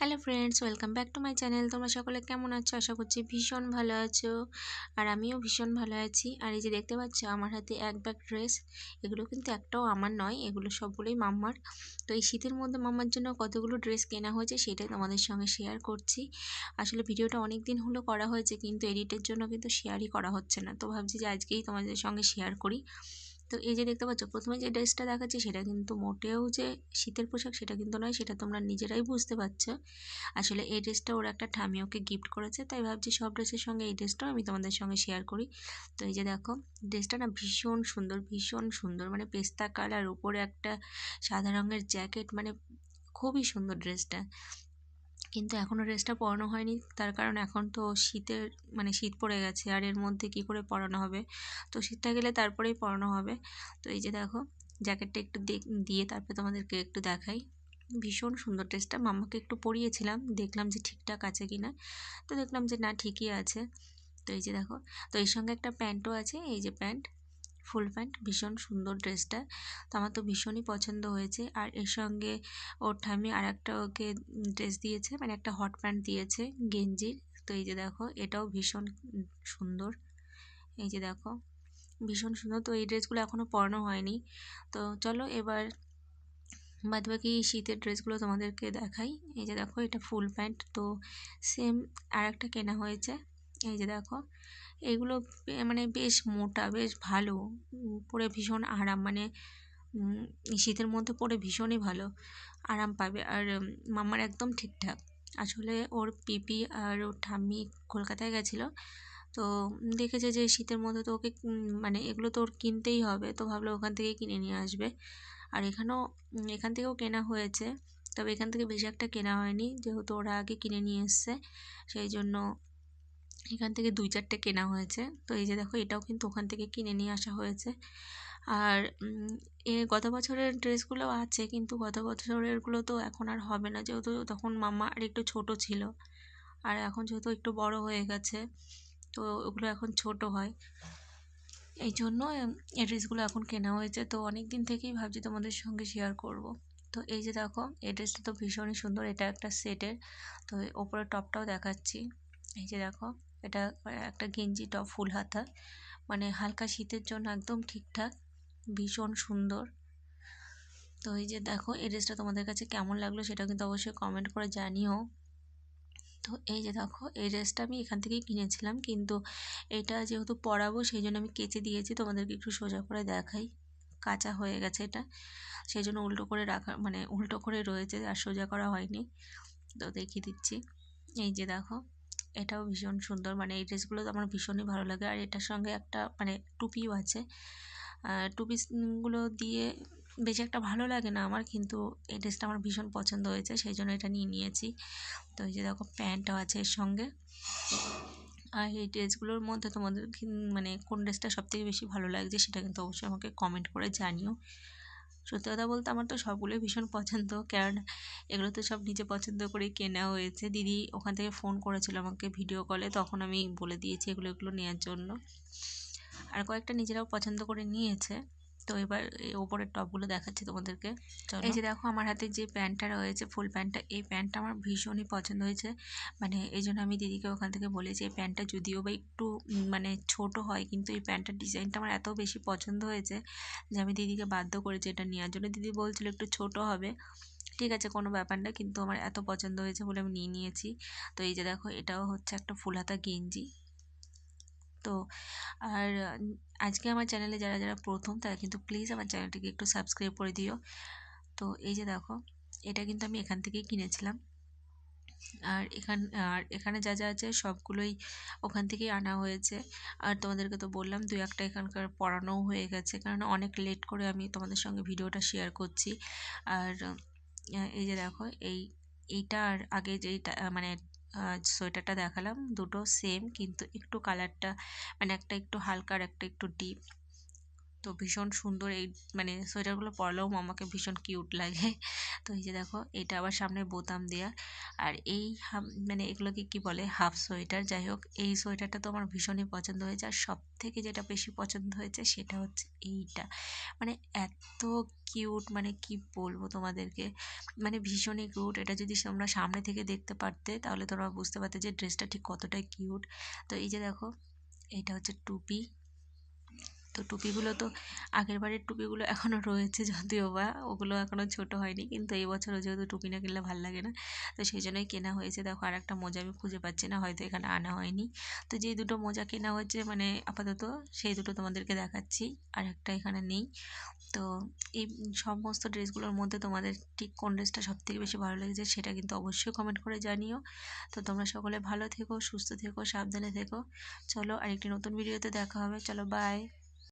Hello friends welcome back to my channel তোমরা সকলে কেমন আছো? আশা করছি ভীষণ ভালো আছো। আর আমিও ভীষণ ভালো আছি। আর এই যে দেখতে পাচ্ছ, আমার হাতে এক ব্যাগ ড্রেস এগুলো কিন্তু একটাও আমার নয়, এগুলো সবগুলোই মাম্মার। তো এই শীতের মধ্যে মাম্মার জন্য কতগুলো ড্রেস কেনা হয়েছে সেটাই তোমাদের সঙ্গে শেয়ার করছি। আসলে ভিডিওটা অনেক দিন হলো করা হয়েছে, কিন্তু এডিটের জন্য কিন্তু শেয়ারই করা হচ্ছে না। তো ভাবছি যে আজকেই তোমাদের সঙ্গে শেয়ার করি। তো এই যে দেখতে পাচ্ছ, প্রথমে যে ড্রেসটা দেখাচ্ছি সেটা কিন্তু মোটেও যে শীতের পোশাক সেটা কিন্তু নয়, সেটা তোমরা নিজেরাই বুঝতে পারছ। আসলে এই ড্রেসটা ওর একটা ঠামি ওকে গিফট করেছে, তাই ভাবছি সব ড্রেসের সঙ্গে এই ড্রেসটাও আমি তোমাদের সঙ্গে শেয়ার করি। তো এই যে দেখো, ড্রেসটা না ভীষণ সুন্দর ভীষণ সুন্দর মানে পেস্তা কালার, উপরে একটা সাদা রঙের জ্যাকেট মানে খুবই সুন্দর ড্রেসটা। কিন্তু এখনও ড্রেসটা পরানো হয়নি। তার কারণ এখন তো শীতের মানে শীত পড়ে গেছে। আর এর মধ্যে কি করে পরানো হবে? তো শীতটা গেলে তারপরেই পরানো হবে। তো এই যে দেখো জ্যাকেটটা একটু দিয়ে তারপরে তোমাদেরকে একটু দেখাই। ভীষণ সুন্দর ড্রেসটা মামাকে একটু পরিয়েছিলাম। দেখলাম যে ঠিকঠাক আছে কি না। তো দেখলাম যে না, ঠিকই আছে। তো এই যে দেখো, তো এর সঙ্গে একটা প্যান্টও আছে। এই যে প্যান্ট ফুল প্যান্ট, ভীষণ সুন্দর ড্রেসটা। তো আমার তো ভীষণই পছন্দ হয়েছে। আর এর সঙ্গে ওর ঠামি আর একটা ওকে ড্রেস দিয়েছে মানে একটা হট প্যান্ট দিয়েছে গেঞ্জির তো এই যে দেখো, এটাও ভীষণ সুন্দর। এই যে দেখো, ভীষণ সুন্দর। তো এই ড্রেসগুলো এখনও পরানো হয়নি। তো চলো এবার বাদ বাকি শীতের ড্রেসগুলো তোমাদেরকে দেখাই। এই যে দেখো, এটা ফুল প্যান্ট। তো সেম আর একটা কেনা হয়েছে। এই যে দেখো, এগুলো মানে বেশ মোটা, বেশ ভালো। পরে ভীষণ আরাম মানে শীতের মধ্যে পরে ভীষণই ভালো। আরাম পাবে। আর মামার একদম ঠিকঠাক। আসলে ওর পিপি আর ওর ঠাম্মি কলকাতায় গেছিল, তো দেখেছে যে শীতের মধ্যে তো ওকে মানে এগুলো তো ওর কিনতেই হবে, তো ভাবলো ওখান থেকেই কিনে নিয়ে আসবে। আর এখানেও এখান থেকেও কেনা হয়েছে, তবে এখান থেকে বেশি একটা কেনা হয়নি, যেহেতু ওরা আগে কিনে নিয়ে এসছে, সেই জন্য এখান থেকে দুই চারটে কেনা হয়েছে। তো এই যে দেখো, এটাও কিন্তু ওখান থেকে কিনে নিয়ে আসা হয়েছে। আর এ গত বছরের ড্রেসগুলো আছে, কিন্তু গত বছরেরগুলো তো এখন আর হবে না। যেহেতু তখন মামা আর একটু ছোট ছিল, আর এখন যেহেতু একটু বড় হয়ে গেছে, তো ওগুলো এখন ছোট হয়। এই জন্য এই ড্রেসগুলো এখন কেনা হয়েছে। তো অনেক দিন থেকেই ভাবছি তোমাদের সঙ্গে শেয়ার করব। তো এই যে দেখো, এই ড্রেসটা তো ভীষণই সুন্দর, এটা একটা সেটের তো ওপরে টপটাও দেখাচ্ছি। এই যে দেখো এটা একটা গেঞ্জি টপ ফুল হাতা। মানে হালকা শীতের জন্য একদম ঠিকঠাক, ভীষণ সুন্দর। তো এই যে দেখো, এই ড্রেসটা তোমাদের কাছে কেমন লাগল সেটা কিন্তু অবশ্যই কমেন্ট করে জানিও। তো এই যে দেখো, এই ড্রেসটা আমি এখান থেকেই কিনেছিলাম, কিন্তু এটা যেহেতু পরাবো সেই জন্য আমি কেচে দিয়েছি, তোমাদেরকে একটু সোজা করে দেখাই। কাঁচা হয়ে গেছে এটা, সেই জন্য উল্টো করে রাখা মানে উল্টো করে রয়েছে, আর সোজা করা হয়নি। তো দেখিয়ে দিচ্ছি। এই যে দেখো এটাও ভীষণ সুন্দর। মানে এই ড্রেসগুলো আমার ভীষণই ভালো লাগে। আর এটার সঙ্গে একটা মানে টুপিও আছে। টুপিগুলো দিয়ে বেশি একটা ভালো লাগে না আমার, কিন্তু এই ড্রেসটা আমার ভীষণ পছন্দ হয়েছে, সেই জন্য এটা নিয়ে নিয়েছি। তো এই যে দেখো, প্যান্টও আছে এর সঙ্গে। আর এই ড্রেসগুলোর মধ্যে তোমাদের মানে কোন ড্রেসটা সবথেকে বেশি ভালো লাগছে সেটা কিন্তু অবশ্যই আমাকে কমেন্ট করে জানিও। সত্যি কথা বলতে আমার তো সবগুলোই ভীষণ পছন্দ। কারণ এগুলো তো সব নিজে পছন্দ করে কেনা হয়েছে। দিদি ওখান থেকে ফোন করেছিল আমাকে ভিডিও কলে তখন আমি বলে দিয়েছি এগুলো এগুলো নেওয়ার জন্য। আর কয়েকটা নিজেরাও পছন্দ করে নিয়েছে। তো এবার ওপরের টপগুলো দেখাচ্ছি তোমাদেরকে। এই যে দেখো আমার হাতে যে প্যান্টটা রয়েছে ফুল প্যান্টটা এই প্যান্টটা আমার ভীষণই পছন্দ হয়েছে। মানে এই জন্য আমি দিদিকে ওখান থেকে বলেছি এই প্যান্টটা যদিও বা একটু মানে ছোট হয় কিন্তু এই প্যান্টটার ডিজাইনটা আমার এত বেশি পছন্দ হয়েছে যে আমি দিদিকে বাধ্য করেছি এটা নেওয়ার জন্য। দিদি বলছিল একটু ছোট হবে ঠিক আছে কোনো ব্যাপার না কিন্তু আমার এত পছন্দ হয়েছে বলে আমি নিয়ে নিয়েছি। তো এই যে দেখো এটাও হচ্ছে একটা ফুল হাতা গেঞ্জি। তো আর আজকে আমার চ্যানেলে যারা যারা প্রথম তারা কিন্তু প্লিজ আমার চ্যানেলটিকে একটু সাবস্ক্রাইব করে দিও। তো এই যে দেখো, এটা কিন্তু আমি এখান থেকেই কিনেছিলাম। আর এখান, আর এখানে যা যা আছে সবগুলোই ওখান থেকেই আনা হয়েছে। আর তোমাদেরকে তো বললাম দু একটা এখানকার পড়ানোও হয়ে গেছে, কারণ অনেক লেট করে আমি তোমাদের সঙ্গে ভিডিওটা শেয়ার করছি। আর এই যে দেখো, এই, এইটা আর আগে যেইটা মানে সোয়েটারটা দেখালাম, দুটো সেম কিন্তু একটু কালারটা মানে একটা একটু হালকা আর একটা একটু ডিপ তো ভীষণ সুন্দর এই মানে সোয়েটারগুলো পরলেও মামাকে ভীষণ কিউট লাগে। তো এই যে দেখো, এটা আবার সামনে বোতাম দেয়া। আর এই মানে এগুলোকে কি বলে? Half sweater. যাই হোক, এই সোয়েটারটা তো আমার ভীষণই পছন্দ হয়েছে। আর সব থেকে যেটা বেশি পছন্দ হয়েছে সেটা হচ্ছে এইটা। মানে এত কিউট মানে কি বলব তোমাদেরকে? মানে ভীষণই কিউট। এটা যদি তোমরা সামনে থেকে দেখতে পারতে, তাহলে তোমরা বুঝতে পারতে যে ড্রেসটা ঠিক কতটাই কিউট। তো এই যে দেখো, এটা হচ্ছে টুপি। তো টুপিগুলো তো আগের বারের টুপিগুলো এখনও রয়েছে যদিও বা, ওগুলো এখনও ছোট হয়নি, কিন্তু এই বছরও যেহেতু টুপি না কিনলে ভালো লাগে না, তো সেই জন্যই কেনা হয়েছে। দেখো আর একটা মোজা আমি খুঁজে পাচ্ছি না, হয়তো এখানে আনা হয়নি। তো যেই দুটো মোজা কেনা হয়েছে মানে আপাতত সেই দুটো তোমাদেরকে দেখাচ্ছি আর একটা এখানে নেই। তো এই সমস্ত ড্রেসগুলোর মধ্যে তোমাদের ঠিক কোন ড্রেসটা সবথেকে বেশি ভালো লেগেছে সেটা কিন্তু অবশ্যই কমেন্ট করে জানিও। তো তোমরা সকলে ভালো থেকো, সুস্থ থেকো, সাবধানে থেকো। চলো আরেকটি নতুন ভিডিওতে দেখা হবে। চলো বাই